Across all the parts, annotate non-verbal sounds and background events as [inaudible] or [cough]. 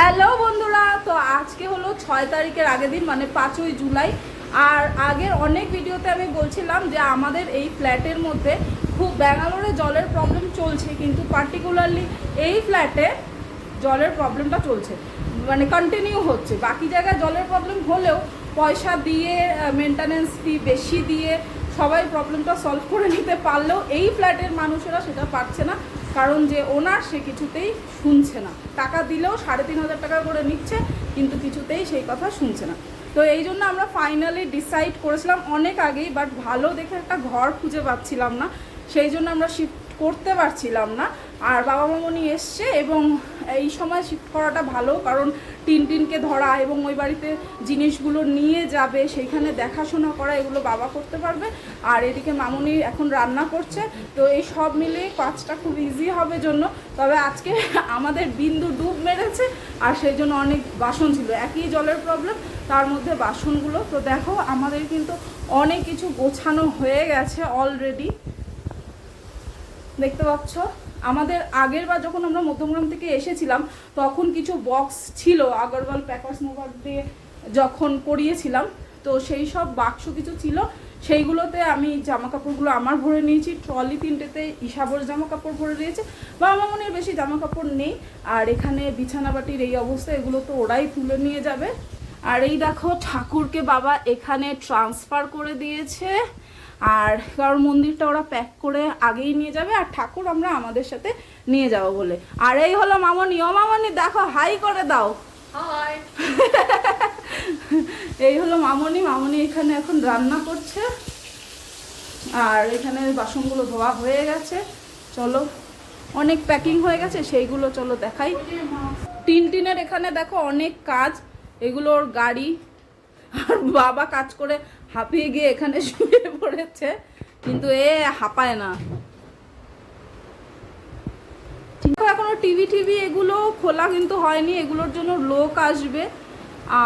Hello বন্ধুরা, তো আজকে হলো ছয় তারিখের আগের দিন মানে পাঁচই জুলাই। আর আগের অনেক ভিডিওতে আমি বলছিলাম যে আমাদের এই ফ্ল্যাটের মধ্যে খুব ব্যাঙ্গালোরে জলের প্রবলেম চলছে, কিন্তু পার্টিকুলারলি এই ফ্ল্যাটে জলের প্রবলেমটা চলছে মানে কন্টিনিউ হচ্ছে। বাকি জায়গায় জলের প্রবলেম হলেও পয়সা দিয়ে মেনটেনেন্স ফি বেশি দিয়ে সবাই প্রবলেমটা সলভ করে নিতে পারলেও এই ফ্ল্যাটের মানুষেরা সেটা পারছে না। কারণ যে ওনার সে কিছুতেই শুনছে না। টাকা দিলেও সাড়ে তিন হাজার টাকা করে নিচ্ছে, কিন্তু কিছুতেই সেই কথা শুনছে না। তো এই জন্য আমরা ফাইনালি ডিসাইড করেছিলাম অনেক আগেই বাট ভালো দেখে একটা ঘর খুঁজে পাচ্ছিলাম না। সেই জন্য আমরা শিফট করতে পারছিলাম না। আর বাবা মামনি এসছে এবং এই সময় শিফট করাটা ভালো, কারণ টিন টিনকে ধরা এবং ওই বাড়িতে জিনিসগুলো নিয়ে যাবে, সেইখানে দেখাশোনা করা, এগুলো বাবা করতে পারবে। আর এদিকে মামনি এখন রান্না করছে। তো এই সব মিলিয়ে কাজটা খুব ইজি হবে জন্য। তবে আজকে আমাদের বিন্দু ডুব মেরেছে আর সেই জন্য অনেক বাসন ছিল। একই জলের প্রবলেম তার মধ্যে বাসনগুলো। তো দেখো, আমাদের কিন্তু অনেক কিছু গোছানো হয়ে গেছে অলরেডি দেখতে পাচ্ছ? আমাদের আগের বার যখন আমরা মধ্যমগ্রাম থেকে এসেছিলাম, তখন কিছু বক্স ছিল আগরওয়াল প্যাকার্স মোবার দিয়ে যখন করিয়েছিলাম, তো সেই সব বাক্স কিছু ছিল। সেইগুলোতে আমি জামা কাপড়গুলো আমার ভরে নিয়েছি ট্রলি তিনটেতে ইসাবর জামা কাপড় ভরে দিয়েছে, বা আমার মনে বেশি জামা কাপড় নেই। আর এখানে বিছানাবাটির এই অবস্থা, এগুলো তো ওরাই তুলে নিয়ে যাবে। আর এই দেখো, ঠাকুরকে বাবা এখানে ট্রান্সফার করে দিয়েছে। আর কারণ মন্দিরটা ওরা প্যাক করে আগেই নিয়ে যাবে আর ঠাকুর আমরা আমাদের সাথে নিয়ে যাব বলে। আর এই হলো মামনি। ও মামনি দেখো হাই করে দাও। [laughs] এই হলো মামনি। মামনি এখানে এখন রান্না করছে। আর এখানে বাসনগুলো ধোয়া হয়ে গেছে। চলো অনেক প্যাকিং হয়ে গেছে সেইগুলো চলো দেখাই। টিন টিনের এখানে দেখো অনেক কাজ। এগুলো ওর গাড়ি। আর বাবা কাজ করে হাঁপিয়ে গিয়ে এখানে [laughs] শুয়ে পড়েছে, কিন্তু এ হাঁপায় না। এখনও টিভি টিভি এগুলো খোলা কিন্তু হয়নি, এগুলোর জন্য লোক আসবে।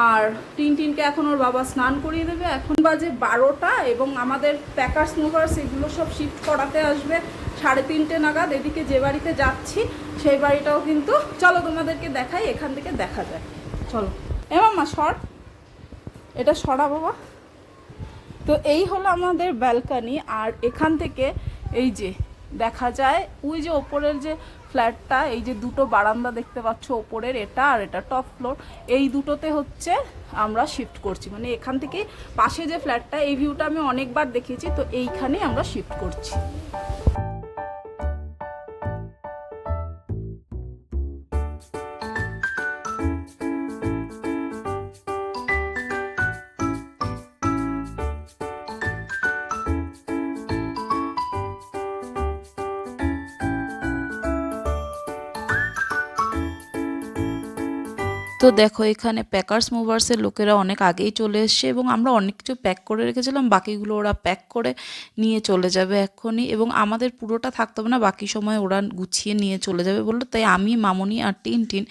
আর টিন টিনকে এখন ওর বাবা স্নান করিয়ে দেবে। এখন বাজে বারোটা এবং আমাদের প্যাকার্স মুভার্স এগুলো সব শিফট করাতে আসবে সাড়ে তিনটে নাগাদ। এদিকে যে বাড়িতে যাচ্ছি, সেই বাড়িটাও কিন্তু, চলো তোমাদেরকে দেখাই, এখান থেকে দেখা যায়। চলো। এ মাম্মা, সর। এটা সরা বাবা। তো এই হলো আমাদের ব্যালকানি আর এখান থেকে এই যে দেখা যায়, ওই যে ওপরের যে ফ্ল্যাটটা এই যে দুটো বারান্দা দেখতে পাচ্ছ ওপরের এটা আর এটা টপ ফ্লোর এই দুটোতে হচ্ছে আমরা শিফট করছি। মানে এখান থেকে পাশে যে ফ্ল্যাটটা এই ভিউটা আমি অনেকবার দেখেছি তো এইখানেই আমরা শিফট করছি। তো দেখো, এখানে প্যাকার্স মুভার্সের লোকেরা অনেক আগেই চলে এসছে এবং আমরা অনেক কিছু প্যাক করে রেখেছিলাম, বাকিগুলো ওরা প্যাক করে নিয়ে চলে যাবে এক্ষুনি এবং আমাদের পুরোটা থাকতে হবে না, বাকি সময় ওরা গুছিয়ে নিয়ে চলে যাবে বলল। তাই আমি, মামনি আর টিন টিন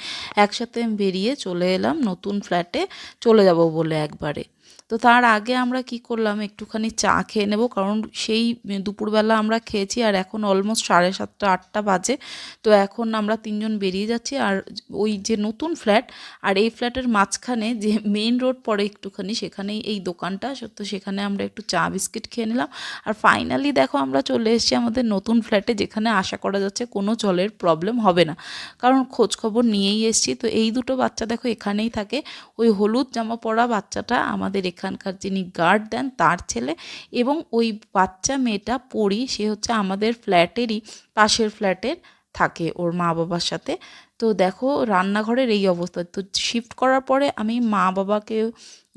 একসাথে বেরিয়ে চলে এলাম নতুন ফ্ল্যাটে চলে যাব বলে একবারে। তো তার আগে আমরা কি করলাম? একটুখানি চা খেয়ে নেব। কারণ সেই দুপুরবেলা আমরা খেয়েছি আর এখন অলমোস্ট সাড়ে সাতটা, আটটা বাজে। তো এখন আমরা তিনজন বেরিয়ে যাচ্ছি আর ওই যে নতুন ফ্ল্যাট আর এই ফ্ল্যাটের মাঝখানে যে মেইন রোড পড়ে একটুখানি, সেখানেই এই দোকানটা। তো সেখানে আমরা একটু চা, বিস্কিট খেয়ে নিলাম। আর ফাইনালি দেখো, আমরা চলে এসেছি আমাদের নতুন ফ্ল্যাটে যেখানে আশা করা যাচ্ছে কোনো জলের প্রবলেম হবে না। কারণ খোঁজ খবর নিয়েই এসেছি। তো এই দুটো বাচ্চা দেখো, এখানেই থাকে। ওই হলুদ জামা পরা বাচ্চাটা আমাদের এখানকার যিনি গার্ড দেন, তার ছেলে এবং ওই বাচ্চা মেয়েটা পড়ি, সে হচ্ছে আমাদের ফ্ল্যাটেরই পাশের ফ্ল্যাটের থাকে ওর মা বাবার সাথে। তো দেখো রান্নাঘরের এই অবস্থা। তো শিফট করার পরে আমি মা বাবাকে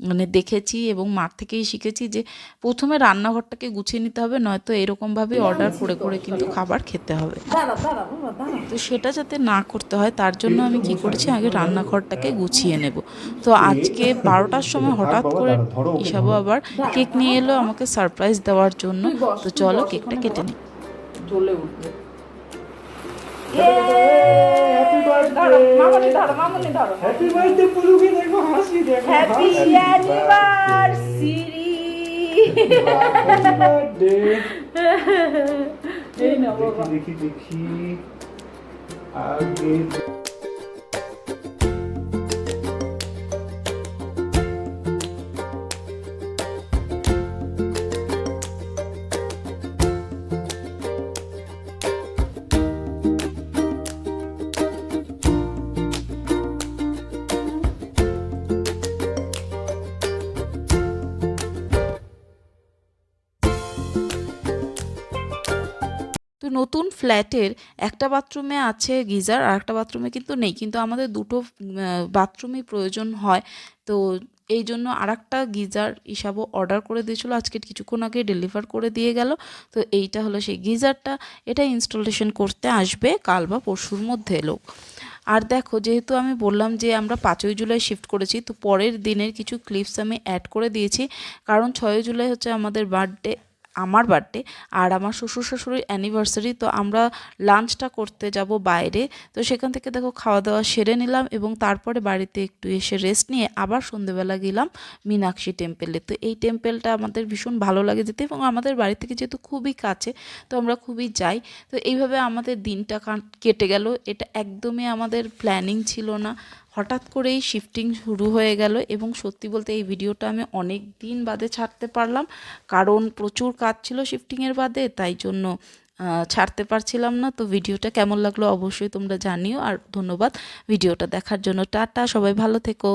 মানে দেখেছি এবং মার থেকেই শিখেছি যে প্রথমে রান্নাঘরটাকে গুছিয়ে নিতে হবে নয়তো এরকমভাবে অর্ডার করে করে কিন্তু খাবার খেতে হবে। তো সেটা যাতে না করতে হয় তার জন্য আমি কি করেছি আগে রান্নাঘরটাকে গুছিয়ে নেব। তো আজকে বারোটার সময় হঠাৎ করে ইসাবু আবার কেক নিয়ে এলো আমাকে সারপ্রাইজ দেওয়ার জন্য। তো চলো কেকটা কেটে নিই। জ্বলে উঠবে। ধরো, মামনি ধরো, মামনি ধরো। হ্যাপি বার্থডে পুলুকে দেখো হাসি দেখো Happy হাসি। anniversary! Happy birthday। এই নাও দেখি দেখি দেখি আগে নতুন ফ্ল্যাটের একটা বাথরুমে আছে গিজার, আর একটা বাথরুমে কিন্তু নেই। কিন্তু আমাদের দুটো বাথরুমই প্রয়োজন হয়। তো এই জন্য আর একটা গিজার হিসাবও অর্ডার করে দিয়েছিলো। আজকে কিছুক্ষণ আগে ডেলিভার করে দিয়ে গেল। তো এইটা হলো সেই গিজারটা। এটা ইনস্টলেশন করতে আসবে কাল বা পরশুর মধ্যে লোক। আর দেখো, যেহেতু আমি বললাম যে আমরা পাঁচই জুলাই শিফট করেছি, তো পরের দিনের কিছু ক্লিপস আমি অ্যাড করে দিয়েছি। কারণ ছয়ই জুলাই হচ্ছে আমাদের বার্থডে। আমার বার্থডে আর আমার শ্বশুর শাশুড়ির অ্যানিভার্সারি তো আমরা লাঞ্চটা করতে যাব বাইরে। তো সেখান থেকে দেখো খাওয়া দাওয়া সেরে নিলাম এবং তারপরে বাড়িতে একটু এসে রেস্ট নিয়ে আবার সন্ধেবেলা গেলাম মীনাক্ষী টেম্পেলে তো এই টেম্পেলটা আমাদের ভীষণ ভালো লাগে যেতে এবং আমাদের বাড়ি থেকে যেহেতু খুবই কাছে, তো আমরা খুবই যাই। তো এইভাবে আমাদের দিনটা কাট- কেটে গেল। এটা একদমই আমাদের প্ল্যানিং ছিল না। হঠাৎ করেই শিফটিং শুরু হয়ে গেল এবং সত্যি বলতে এই ভিডিওটা আমি অনেক দিন বাদে ছাড়তে পারলাম। কারণ প্রচুর কাজ ছিল শিফটিংয়ের বাদে, তাই জন্য ছাড়তে পারছিলাম না। তো ভিডিওটা কেমন লাগল অবশ্যই তোমরা জানিও। আর ধন্যবাদ, ভিডিওটা দেখার জন্য। টাটা, সবাই ভালো থেকো।